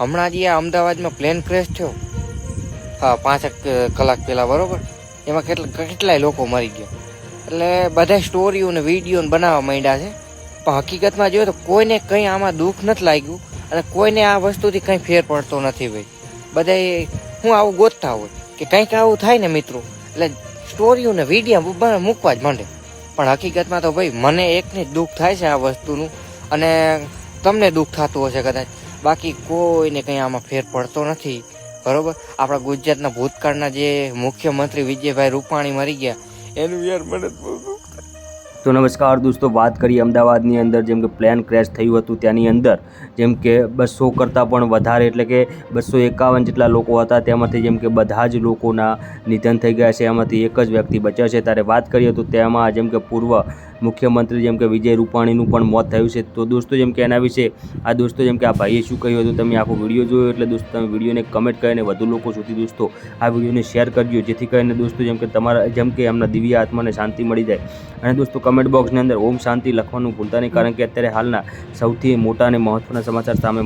હમણાં જે આ અમદાવાદમાં પ્લેન ક્રેશ થયો, હા પાંચેક કલાક પહેલાં, બરાબર? એમાં કેટલા, કેટલાય લોકો મરી ગયા. એટલે બધા સ્ટોરીઓ ને વીડિયો બનાવવા માંડ્યા છે. પણ હકીકતમાં જોઈએ તો કોઈને કંઈ આમાં દુઃખ નથી લાગ્યું અને કોઈને આ વસ્તુથી કંઈ ફેર પડતો નથી ભાઈ. બધાય હું આવું ગોતતા હોય કે કંઈક આવું થાય ને મિત્રો, એટલે સ્ટોરીઓ ને વીડિયો મૂકવા જ માંડે. પણ હકીકતમાં તો ભાઈ, મને એકને જ દુઃખ થાય છે આ વસ્તુનું અને તમને દુઃખ થતું હશે કદાચ. બાકી કોઈને કંઈ આમાં ફેર પડતો નથી, બરોબર? આપણા ગુજરાતના ભૂતકાળના જે મુખ્યમંત્રી વિજયભાઈ રૂપાણી મરી ગયા, એનું યાર મને તો નમસ્કાર દોસ્તો, વાત કરીએ અમદાવાદની અંદર, જેમ કે પ્લેન ક્રેશ થયું હતું ત્યાંની અંદર, જેમ કે બસો કરતાં પણ વધારે, એટલે કે બસો એકાવન જેટલા લોકો હતા, તેમાંથી જેમ કે બધા જ લોકોના નિધન થઈ ગયા છે, એમાંથી એક જ વ્યક્તિ બચ્યા છે. ત્યારે વાત કરીએ તો તેમાં જેમ કે પૂર્વ મુખ્યમંત્રી જેમ કે વિજય રૂપાણીનું પણ મોત થયું છે. તો દોસ્તો, જેમ કે એના વિશે, આ દોસ્તો, જેમ કે આ ભાઈએ શું કહ્યું હતું, તમે આખો વીડિયો જોયો, એટલે દોસ્તો, તમે વિડીયોને કમેન્ટ કરીને વધુ લોકો સુધી દોસ્તો, આ વિડીયોને શેર કરજો, જેથી કરીને દોસ્તો, જેમ કે તમારા, જેમ કે એમના દિવ્ય આત્માને શાંતિ મળી જાય. અને દોસ્તો કમેન્ટ બોક્સની અંદર ઓમ શાંતિ લખવાનું ભૂલતા નહીં. કારણ કે અત્યારે હાલના સૌથી મોટા અને મહત્ત્વના સમાચાર સામે